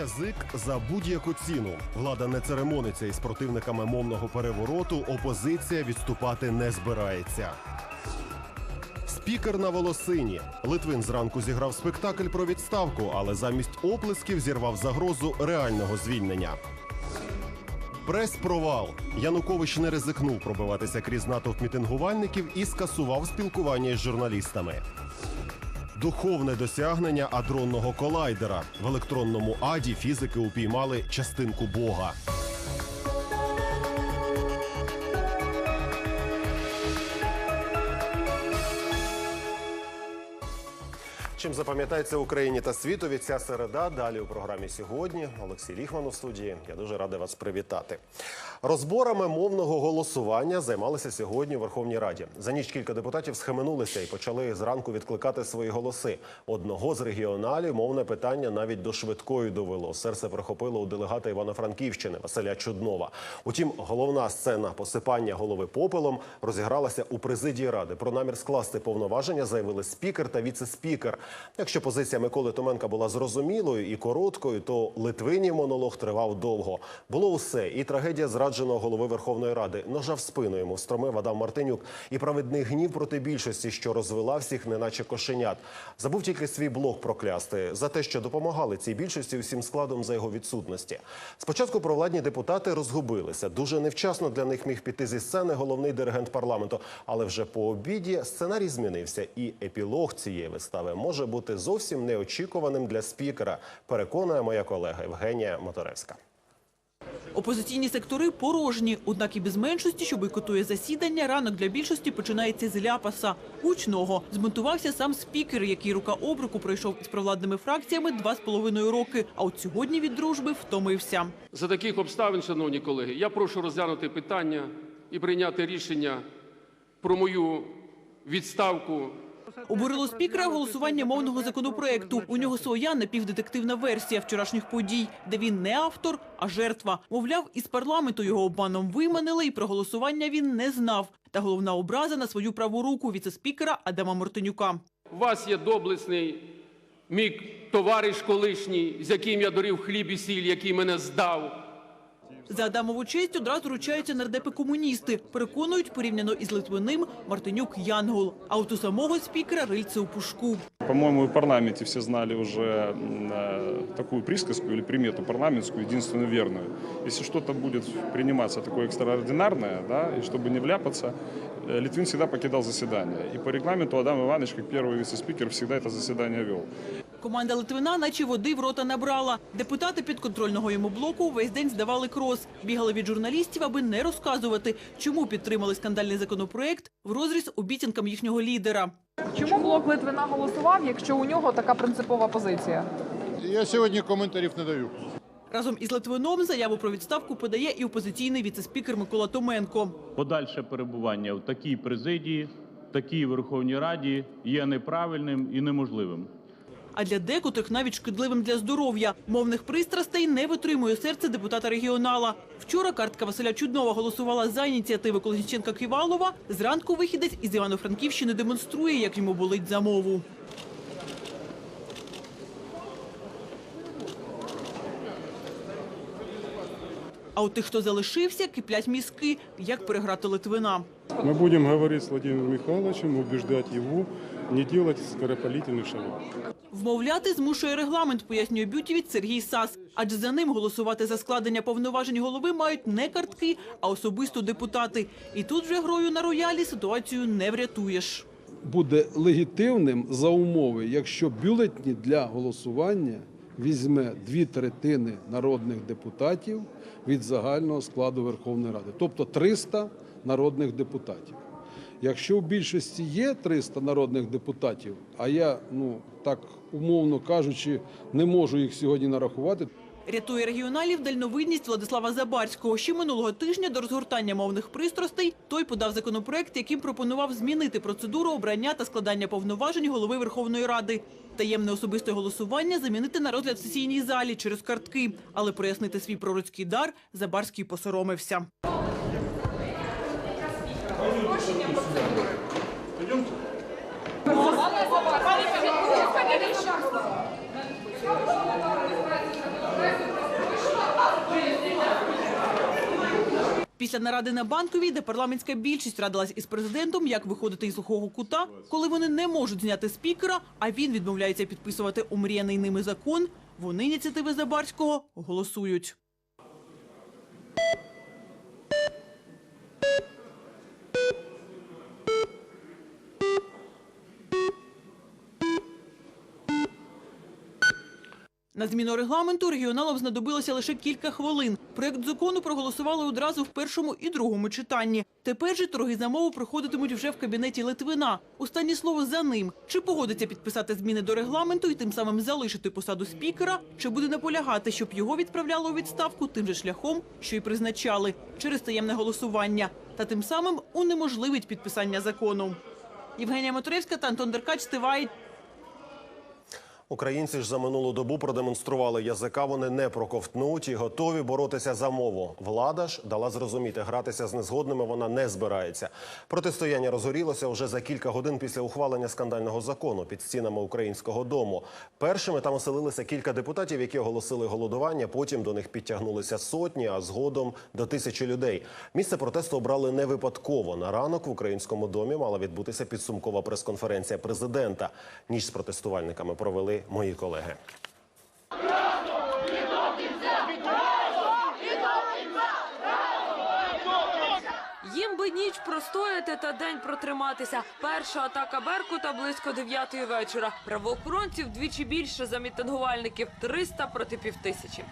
язик за будь-яку ціну. Влада не церемониться із противниками мовного перевороту. Опозиція відступати не збирається. Спікер на волосині. Литвин зранку зіграв спектакль про відставку, але замість оплесків зірвав загрозу реального звільнення. Прес-провал. Янукович не ризикнув пробиватися крізь натовп мітингувальників і скасував спілкування із журналістами. Духовне досягнення адронного колайдера. В електронному аді фізики упіймали частинку Бога. Чим запам'ятається Україні та світові ця середа? Далі у програмі сьогодні. Олексій Ліхман у студії. Я дуже радий вас привітати. Розборами мовного голосування займалися сьогодні у Верховній Раді. За ніч кілька депутатів схаменулися і почали зранку відкликати свої голоси. Одного з регіоналів мовне питання навіть до швидкої довело. Серце прихопило у делегата Івано-Франківщини Василя Чуднова. Утім, головна сцена посипання голови попелом розігралася у президії ради. Про намір скласти повноваження заявили спікер та віце-спікер. Якщо позиція Миколи Томенка була зрозумілою і короткою, то Литвинів монолог тривав довго. Було усе і трагедія зрадженого голови Верховної Ради. Ножа в спину йому встромив Адам Мартинюк і праведний гнів проти більшості, що розвела всіх, неначе кошенят. Забув тільки свій блок проклясти за те, що допомагали цій більшості усім складом за його відсутності. Спочатку провладні депутати розгубилися. Дуже невчасно для них міг піти зі сцени головний диригент парламенту. Але вже по обіді сценарій змінився, і епілог цієї вистави може бути зовсім неочікуваним для спікера. Переконує моя колега Євгенія Моторевська. Опозиційні сектори порожні, однак і без меншості, що бойкотує засідання, ранок для більшості починається з ляпаса. Гучного змонтувався сам спікер, який рука об руку пройшов із провладними фракціями два з половиною роки. А от сьогодні від дружби втомився. За таких обставин, шановні колеги, я прошу розглянути питання і прийняти рішення про мою відставку Обурило спікера голосування мовного законопроекту. У нього своя напівдетективна версія вчорашніх подій, де він не автор, а жертва. Мовляв, із парламенту його обманом виманили, і про голосування він не знав. Та головна образа на свою праву руку віце-спікера Адама Мартинюка. У вас є доблесний мій товариш колишній, з яким я дорів хліб і сіль, який мене здав. За Адамову честь одразу ручаються нардепи комуністи. Переконують, порівняно із Литвиним, Мартинюк Янгол. А от у самого спікера рильце у пушку. По-моему, и в парламенте все знали уже м, э, такую присказку или примету парламентскую, единственно верную. Если что-то будет приниматься такое экстраординарное, да, и чтобы не вляпаться, э, Литвин всегда покидал заседание. И по регламенту Адам Иванович, как первый вице-спикер, всегда это заседание вел. Команда Литвина наче води в рота набрала. Депутати підконтрольного йому блоку весь день здавали крос. Бігали від журналістів, аби не розказувати, чому підтримали скандальний законопроект в розріз обіцянкам їхнього лідера. Чому блок Литвина голосував, якщо у нього така принципова позиція? Я сьогодні коментарів не даю. Разом із Литвином заяву про відставку подає і опозиційний віцеспікер Микола Томенко. Подальше перебування в такій президії, такій Верховній Раді є неправильним і неможливим. А для декотрих навіть шкідливим для здоров'я. Мовних пристрастей не витримує серце депутата регіонала. Вчора картка Василя Чуднова голосувала за ініціативи Колесніченка Ківалова. Зранку вихідець із Івано-Франківщини демонструє, як йому болить за мову. А у тих, хто залишився, киплять мізки, як переграти Литвина. Мы будем говорить с Владимиром Михайловичем, убеждать его не делать скоропалительных шагов. Вмовляти змушує регламент, пояснює бютівець Сергій Сас. Адже за ним голосувати за складення повноважень голови мають не картки, а особисто депутати. І тут вже грою на роялі ситуацію не врятуєш. буде легітимним за умови, якщо бюлетні для голосування візьме дві третини народних депутатів від загального складу Верховної Ради, тобто 300 народних депутатів. Якщо в більшості є 300 народних депутатів, а я, ну так умовно кажучи, не можу їх сьогодні нарахувати, Рятує регіоналів дальновидність Владислава Забарського. Ще минулого тижня до розгортання мовних пристрастей той подав законопроект, яким пропонував змінити процедуру обрання та складання повноважень голови Верховної Ради. Таємне особисте голосування замінити на розгляд в сесійній залі через картки. Але прояснити свій пророцький дар Забарський посоромився. Після наради на банковій, де парламентська більшість радилась із президентом, як виходити із глухого кута, коли вони не можуть зняти спікера, а він відмовляється підписувати омріяний ними закон, вони ініціативи Забарського голосують. На зміну регламенту регіоналам знадобилося лише кілька хвилин. Проект закону проголосували одразу в першому і другому читанні. Тепер же торги за мову проходитимуть вже в кабінеті Литвина. Останнє слово за ним. Чи погодиться підписати зміни до регламенту і тим самим залишити посаду спікера, чи буде наполягати, щоб його відправляли у відставку тим же шляхом, що й призначали через таємне голосування, та тим самим унеможливить підписання закону. Євгенія Моторевська та Антон Деркач Тивай. Українці ж за минулу добу продемонстрували язика. Вони не проковтнуть і готові боротися за мову. Влада ж дала зрозуміти, гратися з незгодними вона не збирається. Протистояння розгорілося вже за кілька годин після ухвалення скандального закону під стінами українського дому. Першими там оселилися кілька депутатів, які оголосили голодування. Потім до них підтягнулися сотні, а згодом до тисячі людей. Місце протесту обрали не випадково. На ранок в українському домі мала відбутися підсумкова прес-конференція президента. Ніч з протестувальниками провели мої колеги. Їм би ніч простояти та день протриматися. Перша атака Беркута близько 9 вечора. Правоохоронців двічі більше за мітингувальників 300 проти півтисячі.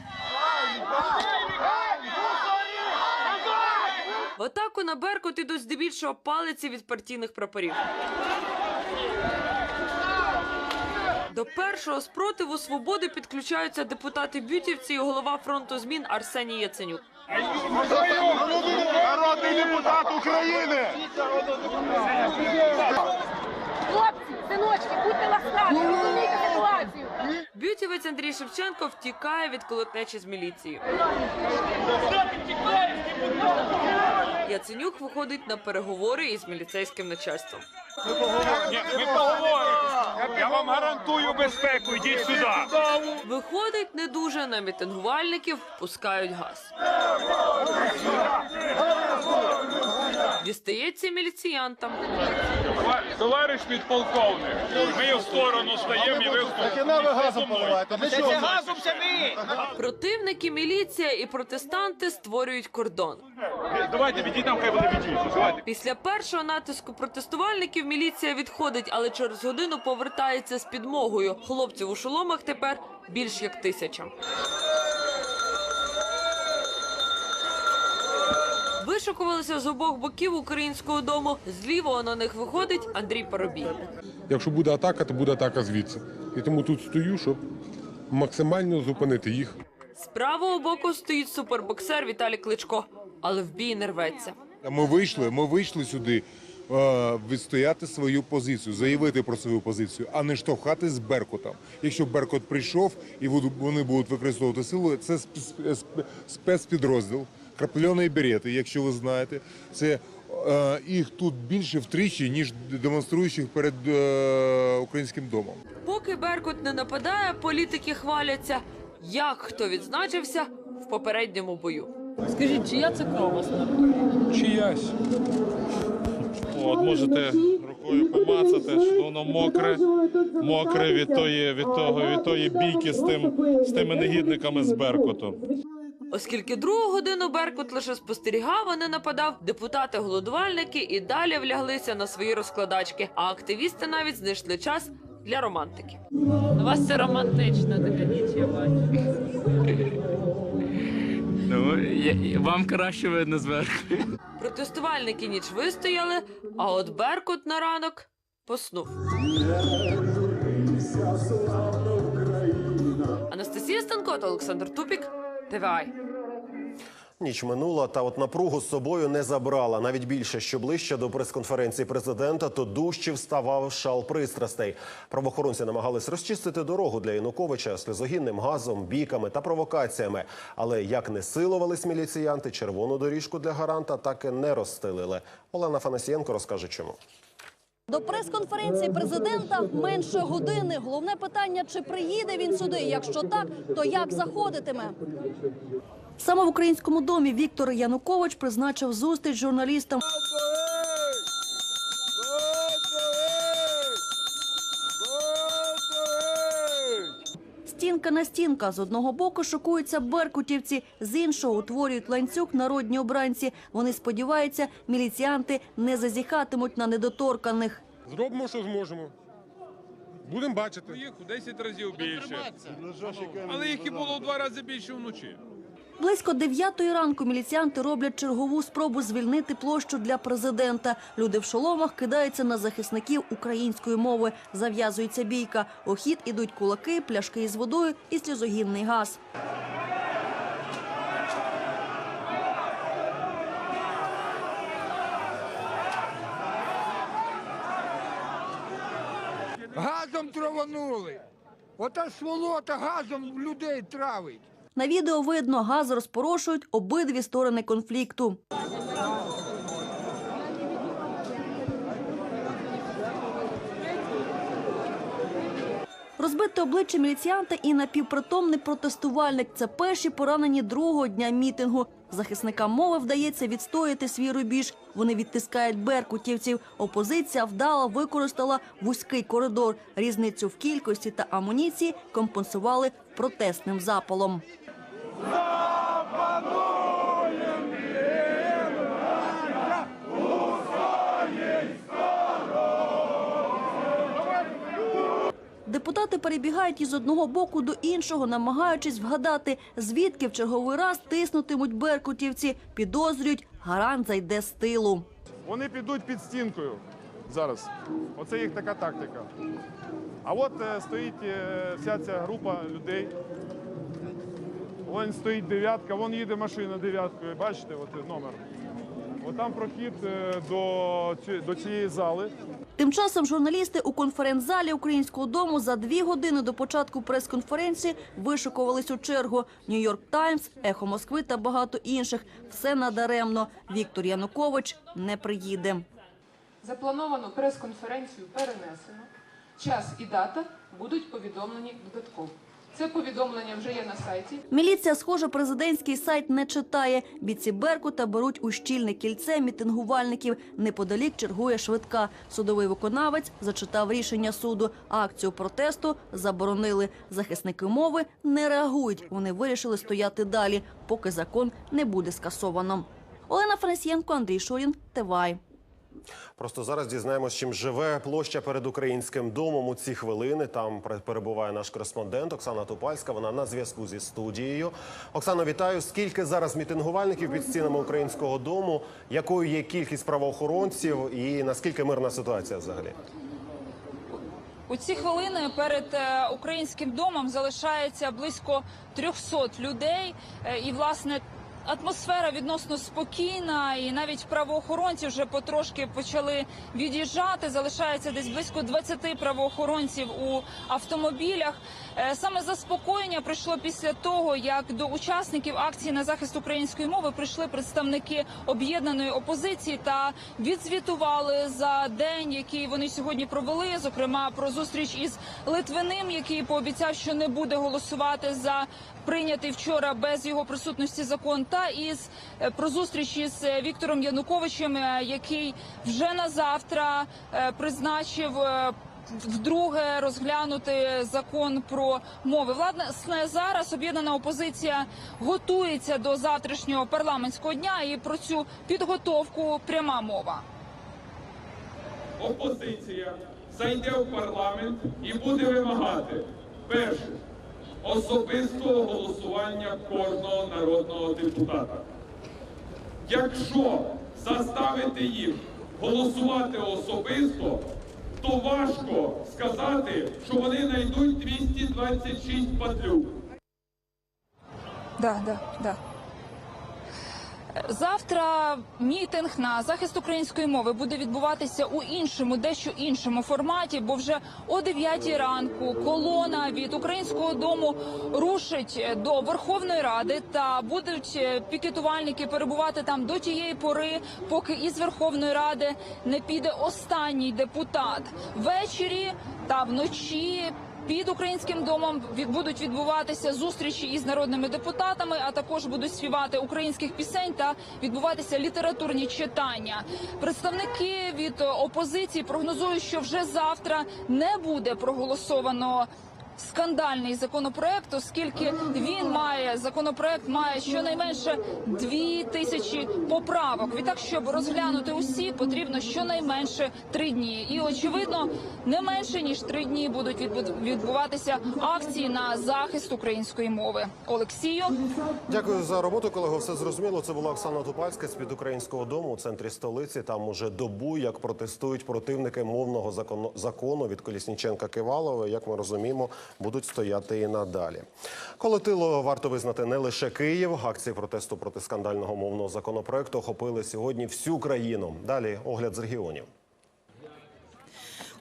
В атаку на Беркут ідуть здебільшого палиці від партійних прапорів. До першого спротиву свободи підключаються депутати Бютівці і голова фронту змін Арсеній Яценюк. Народний депутат України! Хлопці, синочки, будьте ласкаві, розумійте ситуацію. Бютівець Андрій Шевченко втікає від колотнечі з міліцією. Яценюк виходить на переговори із міліцейським начальством. Ми поговоримо! Я вам гарантую безпеку, йдіть сюди! Виходить не дуже на мітингувальників, пускають газ. Дістається міліціянтам. Товариш підполковник, ми в сторону стаємо і ви в сторону. ви газом поливаєте? Для Противники, міліція і протестанти створюють кордон. Давайте відійдіть там, хай вони відійдуть. Після першого натиску протестувальників міліція відходить, але через годину повертається з підмогою. Хлопців у шоломах тепер більш як тисяча. Вишукувалися з обох боків українського дому. З лівого на них виходить Андрій Парубій. Якщо буде атака, то буде атака звідси. І тому тут стою, щоб максимально зупинити їх. З правого боку стоїть супербоксер Віталій Кличко, але в бій не рветься. Ми вийшли, ми вийшли сюди е, відстояти свою позицію, заявити про свою позицію, а не штовхати з Беркутом. Якщо Беркут прийшов і вони будуть використовувати силу, це спец- спец- спецпідрозділ крапельоної берети, якщо ви знаєте. Це е, їх тут більше втричі, ніж демонструючих перед е, українським домом. Поки Беркут не нападає, політики хваляться, як хто відзначився в попередньому бою. Скажіть, чия це кров вас Чиясь. От можете рукою помацати, що воно мокре, мокре від тої, від того, від тої бійки з тим, з тими негідниками з Беркуту. Оскільки другу годину Беркут лише спостерігав, а не нападав, депутати-голодувальники і далі вляглися на свої розкладачки, а активісти навіть знайшли час для романтики. У вас це романтична така ніч, я бачу. Ну, вам краще видно зверху. Протестувальники ніч вистояли, а от Беркут на ранок поснув. Анастасія Станко та Олександр Тупік. ТВА. Ніч минула, та от напругу з собою не забрала. Навіть більше, що ближче до прес-конференції президента, то дужче вставав шал пристрастей. Правоохоронці намагались розчистити дорогу для Януковича сльозогінним газом, бійками та провокаціями. Але як не силувались міліціянти, червону доріжку для гаранта так і не розстелили. Олена Фанасієнко розкаже, чому. До прес-конференції президента менше години. Головне питання, чи приїде він сюди. Якщо так, то як заходитиме? Саме в українському домі Віктор Янукович призначив зустріч журналістам. Стінка на стінка. З одного боку шокуються беркутівці, з іншого утворюють ланцюг народні обранці. Вони сподіваються, міліціянти не зазіхатимуть на недоторканих. Зробимо, що зможемо. Будемо бачити. Їх у 10 разів більше. Але їх і було в два рази більше вночі. Близько дев'ятої ранку міліціянти роблять чергову спробу звільнити площу для президента. Люди в шоломах кидаються на захисників української мови. Зав'язується бійка. У хід ідуть кулаки, пляшки із водою і сльозогінний газ. Газом траванули. Ота сволота газом людей травить. На відео видно, газ розпорошують обидві сторони конфлікту. Розбите обличчя міліціянта і напівпритомний протестувальник – це перші поранені другого дня мітингу. Захисникам мови вдається відстояти свій рубіж. Вони відтискають беркутівців. Опозиція вдало використала вузький коридор. Різницю в кількості та амуніції компенсували протестним запалом. Депутати перебігають із одного боку до іншого, намагаючись вгадати, звідки в черговий раз тиснутимуть беркутівці. Підозрюють, гарант зайде з тилу. Вони підуть під стінкою зараз. Оце їх така тактика. А от е, стоїть е, вся ця група людей. Вон стоїть дев'ятка, вон їде машина дев'яткою. Бачите, от номер. От там прохід е, до, до цієї зали. Тим часом журналісти у конференц-залі Українського дому за дві години до початку прес-конференції вишикувались у чергу. Нью-Йорк Таймс, Ехо Москви та багато інших. Все надаремно. Віктор Янукович не приїде. Заплановану прес-конференцію перенесено. Час і дата будуть повідомлені додатково. Це повідомлення вже є на сайті. Міліція, схоже, президентський сайт не читає. Бійці Беркута беруть у щільне кільце мітингувальників. Неподалік чергує швидка. Судовий виконавець зачитав рішення суду. Акцію протесту заборонили. Захисники мови не реагують. Вони вирішили стояти далі, поки закон не буде скасовано. Олена Франесієнко, Андрій Шорін, Тивай. Просто зараз дізнаємось, чим живе площа перед українським домом у ці хвилини. Там перебуває наш кореспондент Оксана Тупальська. Вона на зв'язку зі студією. Оксано, вітаю. Скільки зараз мітингувальників під стінами українського дому? Якою є кількість правоохоронців і наскільки мирна ситуація взагалі? У ці хвилини перед е, українським домом залишається близько 300 людей, Е, і власне. Атмосфера відносно спокійна, і навіть правоохоронці вже потрошки почали від'їжджати. Залишається десь близько 20 правоохоронців у автомобілях. Е, Саме заспокоєння прийшло після того, як до учасників акції на захист української мови прийшли представники об'єднаної опозиції та відзвітували за день, який вони сьогодні провели. Зокрема, про зустріч із Литвиним, який пообіцяв, що не буде голосувати за прийнятий вчора без його присутності закон, та із е, про зустріч із е, Віктором Януковичем, е, який вже на завтра призначив. Вдруге розглянути закон про мови. Власне, зараз об'єднана опозиція готується до завтрашнього парламентського дня, і про цю підготовку пряма мова. Опозиція зайде в парламент і буде вимагати перше особистого голосування кожного народного депутата. Якщо заставити їх голосувати особисто, то важко сказати, що вони знайдуть 226 патрюк. Да, да, да. Завтра мітинг на захист української мови буде відбуватися у іншому, дещо іншому форматі, бо вже о 9 ранку колона від українського дому рушить до Верховної Ради та будуть е, пікетувальники перебувати там до тієї пори, поки із Верховної Ради не піде останній депутат. Ввечері та вночі під українським домом будуть відбуватися зустрічі із народними депутатами, а також будуть співати українських пісень та відбуватися літературні читання. Представники від е, опозиції прогнозують, що вже завтра не буде проголосовано. Скандальний законопроект, оскільки він має законопроект має щонайменше дві тисячі поправок. Відтак, щоб розглянути усі, потрібно щонайменше три дні. І очевидно, не менше ніж три дні будуть відбуватися акції на захист української мови. Олексію. Дякую за роботу, колего. Все зрозуміло. Це була Оксана Тупальська з під українського дому у центрі столиці. Там уже добу як протестують противники мовного закону, закону від Колісніченка Кивалова. Як ми розуміємо, будуть стояти і надалі. Колотило варто визнати не лише Київ. Акції протесту проти скандального мовного законопроекту охопили сьогодні всю країну. Далі огляд з регіонів.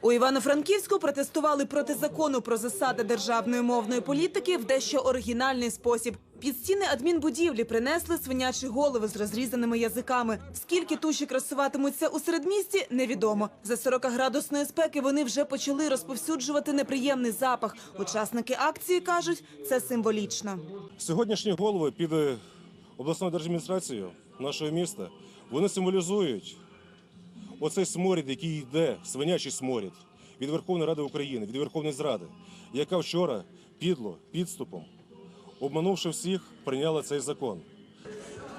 У Івано-Франківську протестували проти закону про засади державної мовної політики в дещо оригінальний спосіб. Під стіни адмінбудівлі принесли свинячі голови з розрізаними язиками. Скільки туші красуватимуться у середмісті, невідомо. За 40-градусної спеки вони вже почали розповсюджувати неприємний запах. Учасники акції кажуть, це символічно. Сьогоднішні голови під е, обласною держадміністрацією нашого міста вони символізують оцей сморід, який йде, свинячий сморід від Верховної Ради України, від Верховної Зради, яка вчора підло, підступом, обманувши всіх, прийняла цей закон.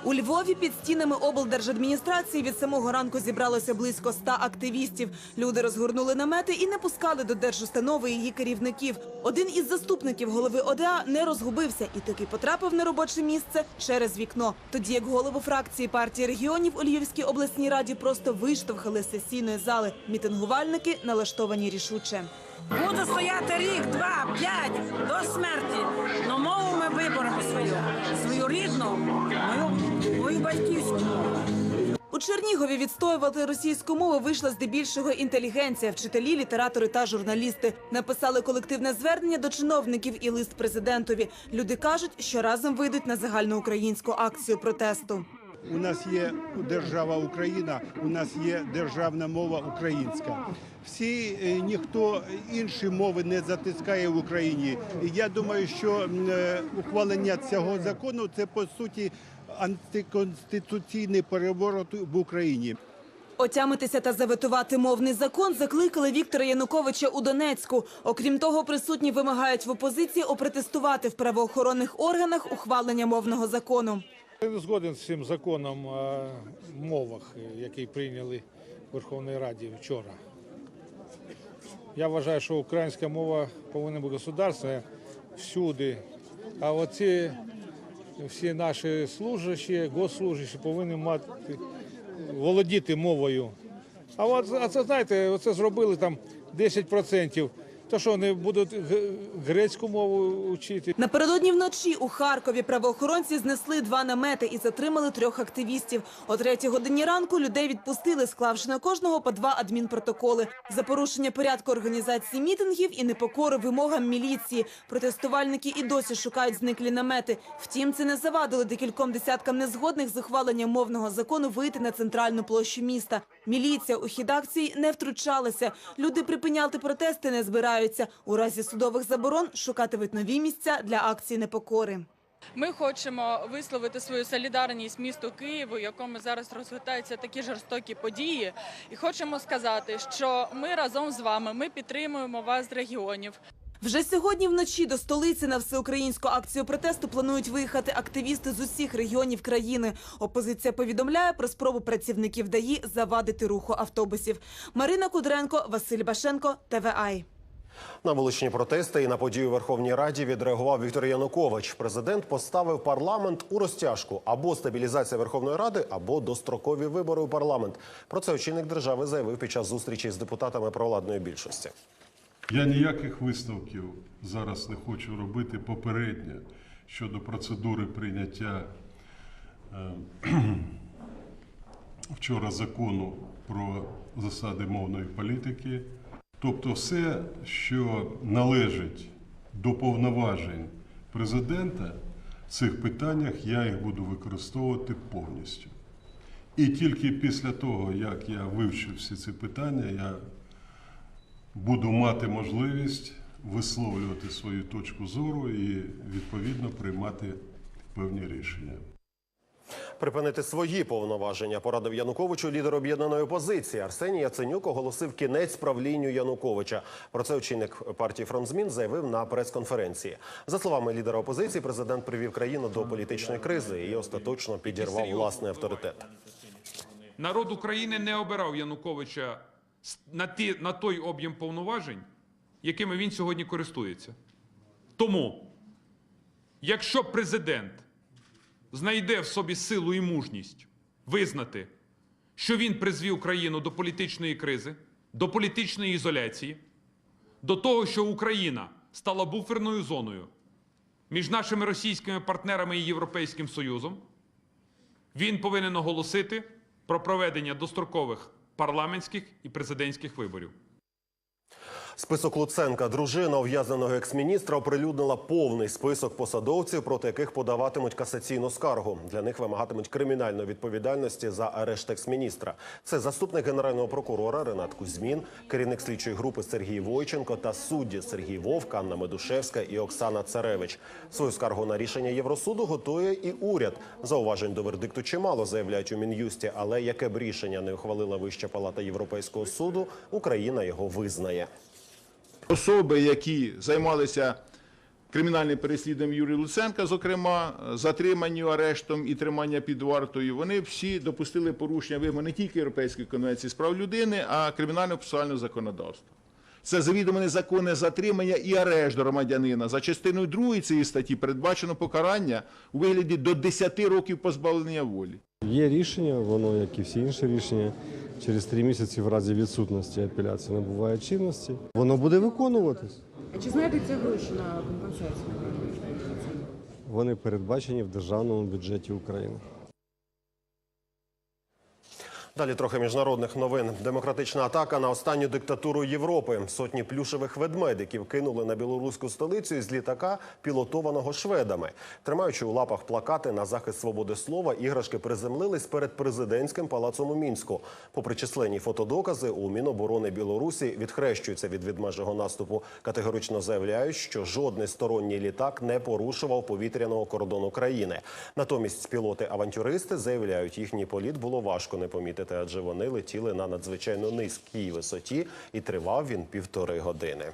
У Львові під стінами облдержадміністрації від самого ранку зібралося близько ста активістів. Люди розгорнули намети і не пускали до держустанови її керівників. Один із заступників голови ОДА не розгубився і таки потрапив на робоче місце через вікно. Тоді як голову фракції партії регіонів у Львівській обласній раді просто виштовхали з сесійної зали. Мітингувальники налаштовані рішуче. Буду стояти рік, два, п'ять до смерті. Но мову ми виборемо свою, свою рідну, мою, мою. У Чернігові відстоювати російську мову вийшла здебільшого інтелігенція, вчителі, літератори та журналісти. Написали колективне звернення до чиновників і лист президентові. Люди кажуть, що разом вийдуть на загальноукраїнську акцію протесту. У нас є держава Україна, у нас є державна мова українська. Всі е, ніхто інші мови не затискає в Україні. Я думаю, що е, ухвалення цього закону це по суті антиконституційний переворот в Україні. Отямитися та заветувати мовний закон закликали Віктора Януковича у Донецьку. Окрім того, присутні вимагають в опозиції опротестувати в правоохоронних органах ухвалення мовного закону. Я не згоден з цим законом о мовах, який прийняли в Верховній Раді вчора. Я вважаю, що українська мова повинна бути государственна всюди. А оці всі наші служащі, госслужащі повинні мати володіти мовою. А от а це знаєте, це зробили там 10%. То що, не будуть грецьку мову вчити? Напередодні вночі у Харкові правоохоронці знесли два намети і затримали трьох активістів. О третій годині ранку людей відпустили, склавши на кожного по два адмінпротоколи за порушення порядку організації мітингів і непокори вимогам міліції. Протестувальники і досі шукають зниклі намети. Втім, це не завадило декільком десяткам незгодних з ухваленням мовного закону вийти на центральну площу міста. Міліція у хід акції не втручалася. Люди припиняти протести не збираються. У разі судових заборон шукатимуть нові місця для акції непокори. Ми хочемо висловити свою солідарність місту Києву, в якому зараз розгортаються такі жорстокі події, і хочемо сказати, що ми разом з вами ми підтримуємо вас з регіонів. Вже сьогодні вночі до столиці на всеукраїнську акцію протесту планують виїхати активісти з усіх регіонів країни. Опозиція повідомляє про спробу працівників ДАІ завадити руху автобусів. Марина Кудренко, Василь Башенко, ТВАЙ. На вуличні протести і на подію Верховній Раді відреагував Віктор Янукович. Президент поставив парламент у розтяжку або стабілізація Верховної Ради, або дострокові вибори у парламент. Про це очільник держави заявив під час зустрічі з депутатами провладної більшості. Я ніяких висновків зараз не хочу робити попередньо щодо процедури прийняття е, вчора закону про засади мовної політики. Тобто все, що належить до повноважень президента, в цих питаннях я їх буду використовувати повністю. І тільки після того, як я вивчу всі ці питання, я буду мати можливість висловлювати свою точку зору і відповідно приймати певні рішення. Припинити свої повноваження порадив Януковичу лідер об'єднаної опозиції. Арсеній Яценюк оголосив кінець правлінню Януковича. Про це очільник партії «Фронт змін» заявив на прес-конференції. За словами лідера опозиції, президент привів країну до політичної кризи і остаточно підірвав власний авторитет. Народ України не обирав Януковича на, ті, на той об'єм повноважень, якими він сьогодні користується. Тому, якщо президент знайде в собі силу і мужність визнати, що він призвів країну до політичної кризи, до політичної ізоляції, до того, що Україна стала буферною зоною між нашими російськими партнерами і Європейським Союзом, він повинен оголосити про проведення дострокових парламентських і президентських виборів. Список Луценка, дружина ув'язненого екс-міністра, оприлюднила повний список посадовців, проти яких подаватимуть касаційну скаргу. Для них вимагатимуть кримінальної відповідальності за арешт екс-міністра. Це заступник генерального прокурора Ренат Кузьмін, керівник слідчої групи Сергій Войченко та судді Сергій Вовк, Анна Медушевська і Оксана Царевич. Свою скаргу на рішення Євросуду готує і уряд. Зауважень до вердикту чимало заявляють у мін'юсті, але яке б рішення не ухвалила Вища палата Європейського суду, Україна його визнає. Особи, які займалися кримінальним переслідуванням Юрія Луценка, зокрема, затриманню, арештом і тримання під вартою, вони всі допустили порушення вимог не тільки Європейської конвенції з прав людини, а кримінального процесуального законодавства. Це завідомо незаконне затримання і арешт громадянина. За частиною 2 цієї статті передбачено покарання у вигляді до 10 років позбавлення волі. Є рішення, воно, як і всі інші рішення, через три місяці в разі відсутності апеляції набуває чинності. Воно буде виконуватись. А чи знаєте це гроші на компенсацію? Вони передбачені в державному бюджеті України. Далі трохи міжнародних новин. Демократична атака на останню диктатуру Європи. Сотні плюшевих ведмедиків кинули на білоруську столицю із літака, пілотованого шведами. Тримаючи у лапах плакати на захист свободи слова, іграшки приземлились перед президентським палацом у Мінську. Попри численні фотодокази, у Міноборони Білорусі відхрещуються від відмежого наступу. Категорично заявляють, що жодний сторонній літак не порушував повітряного кордону країни. Натомість пілоти-авантюристи заявляють, їхній політ було важко не помітити, адже вони летіли на надзвичайно низькій висоті, і тривав він півтори години.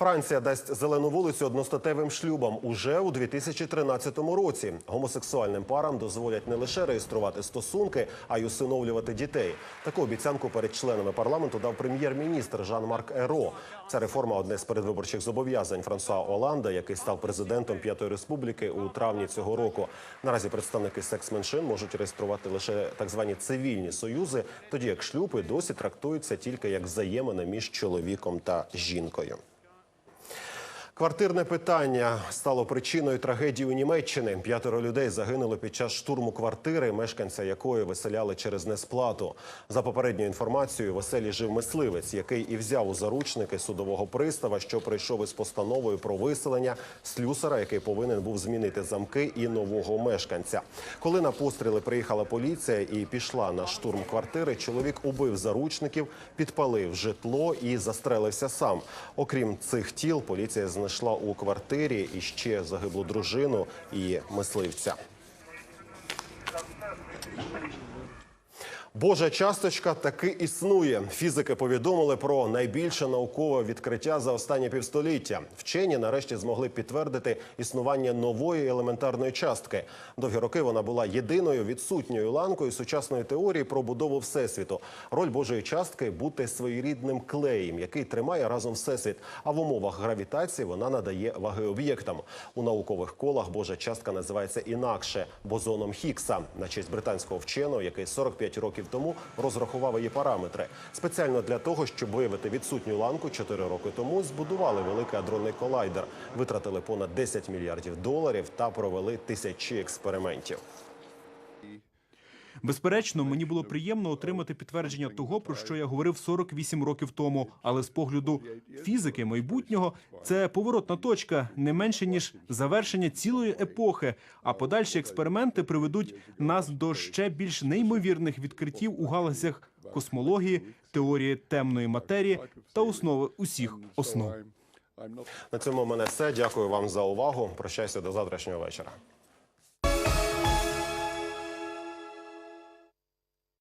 Франція дасть зелену вулицю одностатевим шлюбам уже у 2013 році. Гомосексуальним парам дозволять не лише реєструвати стосунки, а й усиновлювати дітей. Таку обіцянку перед членами парламенту дав прем'єр-міністр Жан-Марк Еро. Ця реформа одне з передвиборчих зобов'язань Франсуа Оланда, який став президентом П'ятої республіки у травні цього року. Наразі представники секс-меншин можуть реєструвати лише так звані цивільні союзи, тоді як шлюб і досі трактуються тільки як взаємини між чоловіком та жінкою. Квартирне питання стало причиною трагедії у Німеччині. П'ятеро людей загинули під час штурму квартири, мешканця якої виселяли через несплату. За попередньою інформацією, в оселі жив мисливець, який і взяв у заручники судового пристава, що прийшов із постановою про виселення слюсара, який повинен був змінити замки і нового мешканця. Коли на постріли приїхала поліція і пішла на штурм квартири, чоловік убив заручників, підпалив житло і застрелився сам. Окрім цих тіл, поліція знайшла у квартирі і ще загиблу дружину і мисливця. Божа часточка таки існує. Фізики повідомили про найбільше наукове відкриття за останнє півстоліття. Вчені нарешті змогли підтвердити існування нової елементарної частки. Довгі роки вона була єдиною відсутньою ланкою сучасної теорії про будову всесвіту. Роль Божої частки бути своєрідним клеєм, який тримає разом всесвіт. А в умовах гравітації вона надає ваги об'єктам. У наукових колах Божа частка називається інакше бозоном Хіггса на честь британського вченого, який 45 років тому розрахував її параметри. Спеціально для того, щоб виявити відсутню ланку, 4 роки тому збудували великий адронний колайдер, витратили понад 10 мільярдів доларів та провели тисячі експериментів. Безперечно, мені було приємно отримати підтвердження того, про що я говорив 48 років тому. Але з погляду фізики майбутнього це поворотна точка, не менше ніж завершення цілої епохи. А подальші експерименти приведуть нас до ще більш неймовірних відкриттів у галузях космології, теорії темної матерії та основи усіх основ. На цьому в мене все. Дякую вам за увагу. Прощаюся до завтрашнього вечора.